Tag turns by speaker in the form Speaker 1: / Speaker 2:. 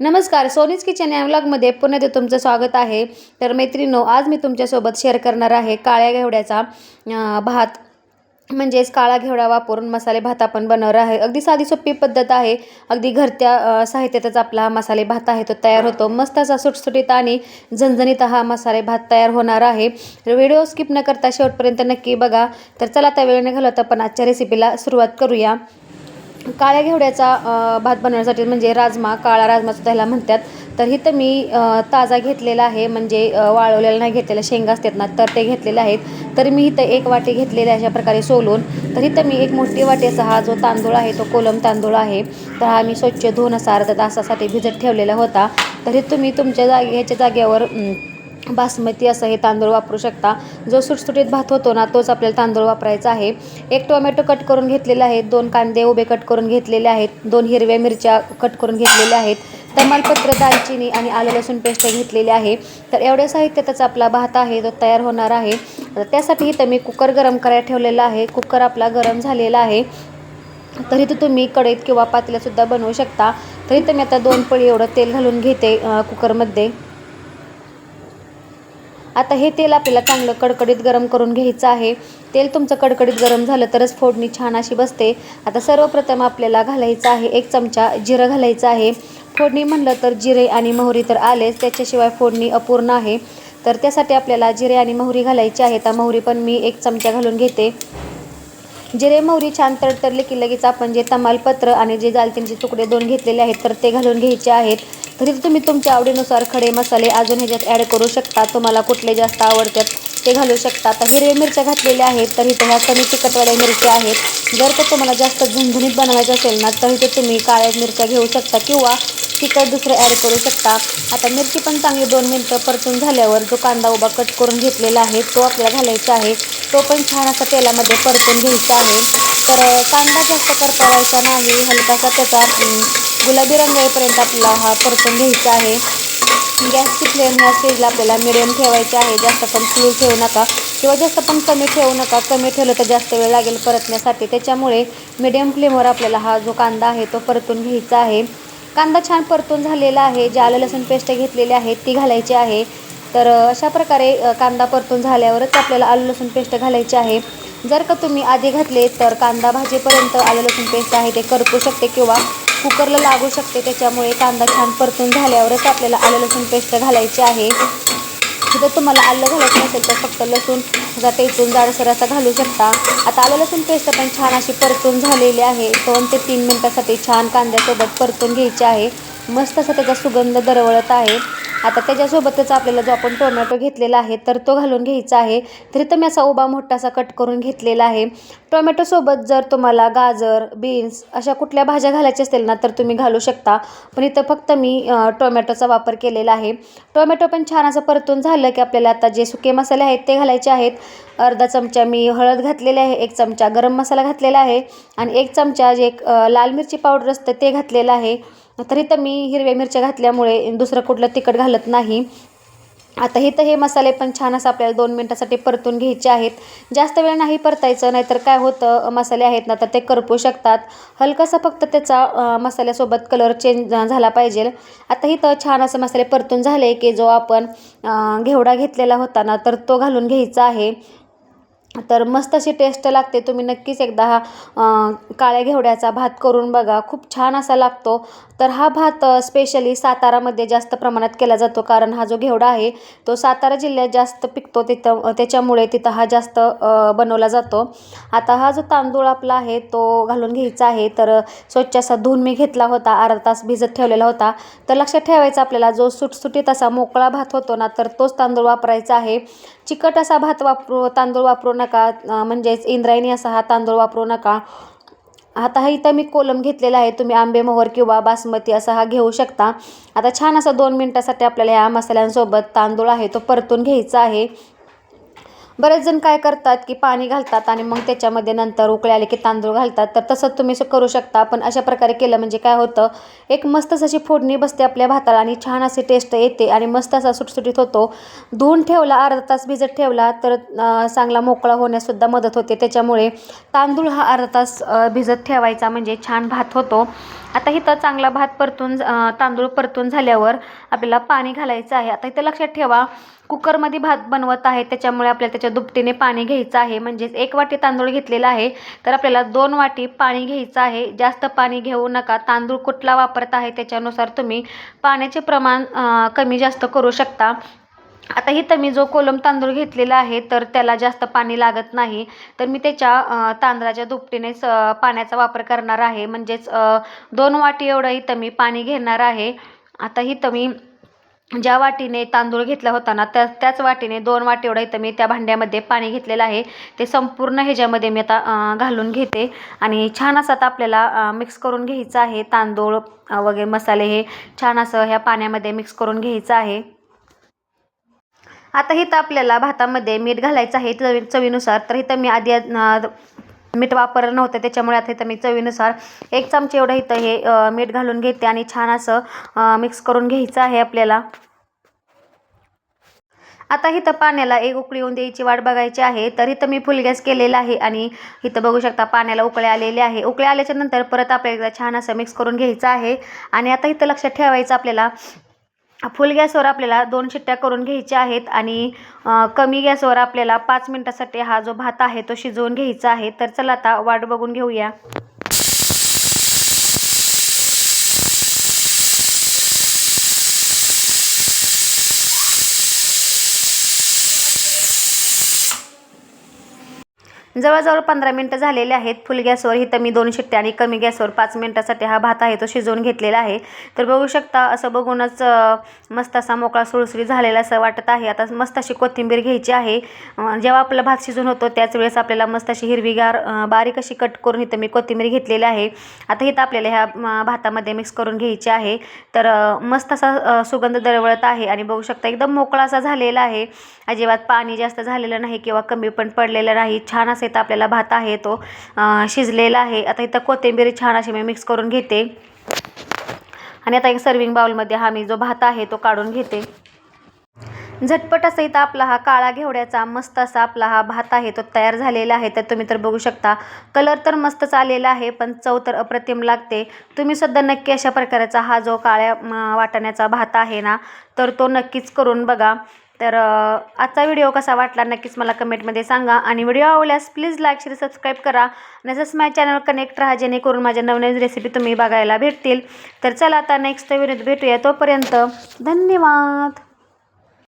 Speaker 1: नमस्कार सोनीज किचन या व्लॉगमध्ये पुन्हा ते तुमचं स्वागत आहे. तर मैत्रिणो आज मी तुमच्यासोबत शेअर करणार आहे काळ्या घेवड्याचा भात. म्हणजेच काळा घेवडा वापरून मसाले भात आपण बनवणार आहे. अगदी साधी सोपी पद्धत आहे. अगदी घरच्या साहित्यातच आपला हा मसाले भात आहे तो तयार होतो. मस्त असा सुटसुटीत आणि झणझणीत हा मसाले भात तयार होणार आहे. व्हिडिओ स्किप न करता शेवटपर्यंत नक्की बघा. तर चला आता वेळ न घालवता आपण आजच्या रेसिपीला सुरुवात करूया. काळ्या घेवड्याचा भात बनवण्यासाठी म्हणजे राजमा काळा राजमा सुद्धा ह्याला म्हणतात. तर इथं मी ताजा घेतलेला आहे म्हणजे वाळवलेला नाही घेतलेला शेंगा असतात ना तर ते घेतलेले आहेत. तर मी इथं एक वाटी घेतलेले अशा प्रकारे सोलून. तर इथं मी एक मोठी वाटीचा हा जो तांदूळ आहे तो कोलम तांदूळ आहे तर हा मी स्वच्छ धुवून असा अर्धा तासासाठी भिजत ठेवलेला होता. तर हे तुम्ही तुमच्या जागे ह्याच्या जागेवर बासमती असं हे तांदूळ वापरू शकता. जो सुटसुटीत भात होतो ना तोच आपल्याला तांदूळ वापरायचा आहे. एक टोमॅटो कट करून घेतलेला आहे दोन कांदे उभे कट करून घेतलेले आहेत दोन हिरव्या मिरच्या कट करून घेतलेल्या आहेत तमालपत्र दालचिनी आणि आलं लसूण पेस्ट घेतलेली आहे. तर एवढ्या साहित्यातच आपला भात आहे तो तयार होणार आहे. तर त्यासाठी इथं मी कुकर गरम करायला ठेवलेला आहे. कुकर आपला गरम झालेला आहे. तरी तर तुम्ही कढईत किंवा पातल्यासुद्धा बनवू शकता. तरी तर मी आता दोन पळी एवढं तेल घालून घेते कुकरमध्ये. आता हे तेल आपल्याला चांगलं कडकडीत गरम करून घ्यायचं आहे. तेल तुमचं कडकडीत गरम झालं तरच फोडणी छान अशी बसते. आता सर्वप्रथम आपल्याला घालायचं आहे एक चमचा जिरं घालायचं आहे. फोडणी म्हणलं तर जिरे आणि मोहरी तर आलेच त्याच्याशिवाय फोडणी अपूर्ण आहे. तर त्यासाठी आपल्याला जिरे आणि मोहरी घालायची आहे तर मोहरी पण मी एक चमचा घालून घेते. जिरे मोहरी छान तडतडले की लगेच आपण जे तमालपत्र आणि जे जालतींचे तुकडे दोन घेतलेले आहेत तर ते घालून घ्यायचे आहेत. तरी तुम्ही तुमच्या आवडीनुसार खडे मसाले अजून ह्याच्यात ॲड करू शकता. तुम्हाला कुठले जास्त आवडतात ते घालू शकता. आता हिरव्या मिरच्या घातलेल्या आहेत तर इथं ह्या कमी तिखटवाल्या मिरच्या आहेत. जर का तुम्हाला जास्त झुणझुणीत बनवायचं असेल ना तर इथे तुम्ही काळ्या मिरच्या घेऊ शकता किंवा तिखट दुसरं ॲड करू शकता. आता मिरची पण चांगली दोन मिनटं परतून झाल्यावर जो कांदा उभा कट करून घेतलेला आहे तो आपल्याला घालायचा आहे. तो पण छान असा तेलामध्ये परतून घ्यायचा आहे. तर कांदा जास्त करपावायचा नाही. हलकासा त्याचा गुलाबी रंग येईपर्यंत आपल्याला हा परतून घ्यायचा आहे. गॅसची फ्लेम ह्या स्टेजला आपल्याला मिडियम ठेवायची आहे. जास्त पण फुल ठेवू नका. किंवा जास्त पण कमी ठेवू नका. कमी ठेवलं तर जास्त वेळ लागेल परतण्यासाठी. त्याच्यामुळे मिडियम फ्लेमवर आपल्याला हा जो कांदा आहे तो परतून घ्यायचा आहे. कांदा छान परतून झालेला आहे. जे आलं लसूण पेस्ट घेतलेली आहे ती घालायची आहे. तर अशा प्रकारे कांदा परतून झाल्यावरच आपल्याला आलं लसूण पेस्ट घालायची आहे. जर का तुम्ही आधी घातले तर कांदा भाजीपर्यंत आलं लसूण पेस्ट आहे ते करपू शकते किंवा कुकरला लागू शकते त्याच्यामुळे कांदा छान परतून झाल्यावरच आपल्याला आलं लसूण पेस्ट घालायची आहे. जर तुम्हाला आलं घालायचं नसेल तर फक्त लसूण जा टेचून जाडसर असा घालू शकता. आता आलं लसूण पेस्ट पण छान अशी परतून झालेली आहे. दोन ते तीन मिनटासाठी छान कांद्यासोबत परतून घ्यायची आहे. मस्त असा त्याचा सुगंध दरवळत आहे. आता त्याच्यासोबतच आपल्याला जो आपण टोमॅटो घेतलेला आहे तर तो घालून घ्यायचा आहे. तरी तर मी असा उभा मोठासा कट करून घेतलेला आहे. टोमॅटोसोबत जर तुम्हाला गाजर बीन्स अशा कुठल्या भाज्या घालायच्या असतील ना तर तुम्ही घालू शकता. पण इथं फक्त मी टोमॅटोचा वापर केलेला आहे. टोमॅटो पण छान असं परतून झालं की आपल्याला आता जे सुके मसाले आहेत ते घालायचे आहेत. अर्धा चमचा मी हळद घातलेली आहे एक चमचा गरम मसाला घातलेला आहे. आणि एक चमचा जे एक लाल मिरची पावडर असतं ते घातलेलं आहे. तरी तर मी हिरव्या मिरच्या घातल्यामुळे दुसरं कुठलं तिखट घालत नाही. आता इथं हे मसाले पण छान असं आपल्याला दोन मिनटासाठी परतून घ्यायचे आहेत. जास्त वेळ नाही परतायचं नाहीतर काय होतं मसाले आहेत ना तर ते करपू शकतात. हलकासा फक्त त्याचा मसाल्यासोबत कलर चेंज झाला पाहिजे. आता इथं छान असं मसाले परतून झाले की जो आपण घेवडा घेतलेला होता ना तर तो घालून घ्यायचा आहे. तर मस्त अशी टेस्ट लागते. तुम्ही नक्कीच एकदा हा काळ्या घेवड्याचा भात करून बघा. खूप छान असा लागतो. तर हा भात स्पेशली सातारामध्ये जास्त प्रमाणात केला जातो. कारण हा जो घेवडा आहे तो सातारा जिल्ह्यात जास्त पिकतो. तिथं त्याच्यामुळे तिथं हा जास्त बनवला जातो. आता हा जो तांदूळ आपला आहे तो घालून घ्यायचा आहे. तर स्वच्छ असा धुवून मी घेतला होता. अर्धा तास भिजत ठेवलेला होता. तर लक्षात ठेवायचा आपल्याला जो सुटसुटीत असा मोकळा भात होतो ना तर तोच तांदूळ वापरायचा आहे. चिकट असा भात वापरू तांदूळ वापरू नका. नका म्हणजेच इंद्रायणी असा हा तांदूळ वापरू नका. आता हा इथं मी कोलम घेतलेला आहे. तुम्ही आंबे मोहर किंवा बासमती असा हा घेऊ शकता. आता छान असा दोन मिनटासाठी आपल्याला या मसाल्यांसोबत तांदूळ आहे तो परतून घ्यायचा आहे. बरेच जण काय करतात की पाणी घालतात आणि मग त्याच्यामध्ये नंतर उकळे आले की तांदूळ घालतात. तर तसंच तुम्ही असं करू शकता. पण अशा प्रकारे केलं म्हणजे काय होतं एक मस्त अशी फोडणी बसते आपल्या भाताला आणि छान अशी टेस्ट येते आणि मस्त असा सुटसुटीत होतो. धुवून ठेवला अर्धा तास भिजत ठेवला तर चांगला मोकळा होण्यासुद्धा मदत होते. त्याच्यामुळे तांदूळ हा अर्धा तास भिजत ठेवायचा म्हणजे छान भात होतो. आता इथं चांगला भात परतून तांदूळ परतून झाल्यावर आपल्याला पाणी घालायचं आहे. आता इथं लक्षात ठेवा कुकरमध्ये भात बनवत आहे. त्याच्यामुळे आपल्याला त्याच्या दुपटीने पाणी घ्यायचं आहे. म्हणजेच एक वाटी तांदूळ घेतलेला आहे. तर आपल्याला दोन वाटी पाणी घ्यायचं आहे. जास्त पाणी घेऊ नका. तांदूळ कुठला वापरत आहे त्याच्यानुसार तुम्ही पाण्याचे प्रमाण कमी जास्त करू शकता. आता इथं मी जो कोलम तांदूळ घेतलेला आहे तर त्याला जास्त पाणी लागत नाही. तर मी त्याच्या तांदळाच्या दुपटीनेच स पाण्याचा वापर करणार आहे. म्हणजेच दोन वाटी एवढं इथं मी पाणी घेणार आहे. आता इथं मी ज्या वाटीने तांदूळ घेतला होता ना त्या त्याच वाटीने दोन वाटी एवढं इथं मी त्या भांड्यामध्ये पाणी घेतलेलं आहे. ते संपूर्ण ह्याच्यामध्ये मी आता घालून घेते. आणि छान असं आता आपल्याला मिक्स करून घ्यायचं आहे. तांदूळ वगैरे मसाले हे छान असं ह्या पाण्यामध्ये मिक्स करून घ्यायचं आहे. आता इथं आपल्याला भातामध्ये मीठ घालायचं आहे. चवी चवीनुसार. तर इथं मी आधी मीठ वापरलं नव्हतं त्याच्यामुळे आता इथं मी चवीनुसार एक चमचे एवढं इथं हे मीठ घालून घेते आणि छान असं मिक्स करून घ्यायचं आहे आपल्याला. आता इथं पाण्याला एक उकळी येऊन द्यायची वाट बघायची आहे. तर इथं मी फुल गॅस केलेला आहे आणि इथं बघू शकता पाण्याला उकळे आलेले आहे. उकळे आल्याच्यानंतर परत आपल्याला एकदा छान असं मिक्स करून घ्यायचं आहे. आणि आता इथं लक्षात ठेवायचं आपल्याला फुल गॅसवर आपल्याला दोन शिट्ट्या करून घ्यायच्या आहेत आणि कमी गॅसवर आपल्याला पाच मिनटासाठी हा जो भात आहे तो शिजवून घ्यायचा आहे. तर चला आता वाट बघून घेऊया. जवळजवळ पंधरा मिनटं झालेले आहेत. फुल गॅसवर इथं मी दोन शिट्ट्या आणि कमी गॅसवर पाच मिनटासाठी हा भात आहे तो शिजवून घेतलेला आहे. तर बघू शकता असं बघूनच मस्त असा मोकळा सुळसुळी झालेला असं वाटत आहे. आता मस्त अशी कोथिंबीर घ्यायची आहे. जेव्हा आपला भात शिजून होतो त्याच वेळेस आपल्याला मस्त अशी हिरवीगार बारीक अशी कट करून इथं मी कोथिंबीर घेतलेली आहे. आता इथं आपल्याला ह्या भातामध्ये मिक्स करून घ्यायची आहे. तर मस्त असा सुगंध दरवळत आहे आणि बघू शकता एकदम मोकळा असा झालेला आहे. अजिबात पाणी जास्त झालेलं नाही किंवा कमी पण पडलेलं नाही. छान असं इथं आपल्याला भात आहे तो शिजलेला आहे. आता इथं कोथिंबीर छान अशी मी मिक्स करून घेते. आणि आता एक सर्विंग बाउलमध्ये हा मी जो भात आहे तो काढून घेते. झटपट असं इथं आपला हा काळा घेवड्याचा मस्त असा आपला हा भात आहे तो तयार झालेला आहे. तर तुम्ही तर बघू शकता कलर तर मस्तच आलेला आहे पण चव तर अप्रतिम लागते. तुम्ही सुद्धा नक्की अशा प्रकारचा हा जो काळ्या वाटाण्याचा भात आहे ना तर तो नक्कीच करून बघा. तर आजचा व्हिडिओ कसा वाटला नक्कीच मला कमेंटमध्ये सांगा आणि व्हिडिओ आवडल्यास प्लीज लाईक शेअर सबस्क्राईब करा आणि असंच माझ्या चॅनल कनेक्ट राहा जेणेकरून माझ्या नवनवीन रेसिपी तुम्ही बघायला भेटतील. तर चला आता नेक्स्ट व्हिडिओत भेटूया. तोपर्यंत धन्यवाद.